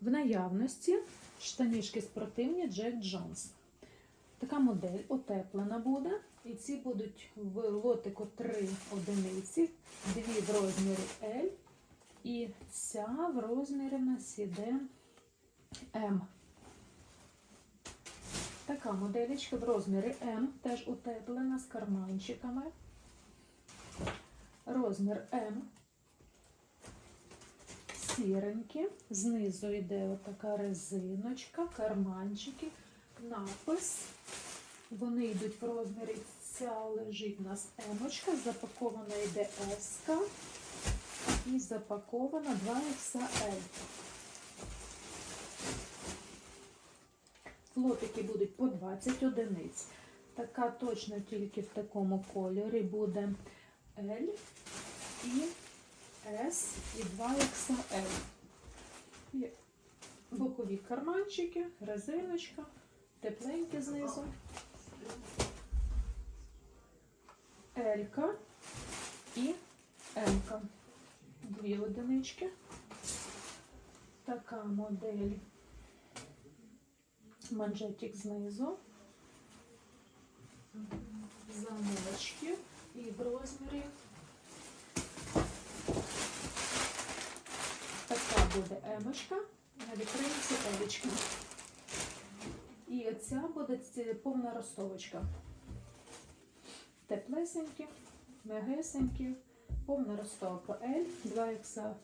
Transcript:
В наявності штанішки спортивні Джек Джонс. Така модель утеплена буде. І ці будуть в лотику 3 одиниці, дві в розмірі L. І ця в розмірі в нас іде М. Така моделечка в розмірі М, теж утеплена з карманчиками. Розмір М. Сіренькі. Знизу йде така резиночка, карманчики, напис. Вони йдуть в розмірі. Ця лежить у нас Емочка, запакована йде С і запакована 2XL. Лотики будуть по 20 одиниць. Така точно тільки в такому кольорі буде L і S і 2XL. І бокові карманчики, резиночка, тепленькі знизу. Елька і М-ка. Дві одинички. Така модель. Манжетик знизу. Замочки і в розмірі. Така буде емочка, вітрині елечка. І оця буде повна ростовочка. Теплесенькі, мегесенькі, повна ростовка L, 2XL.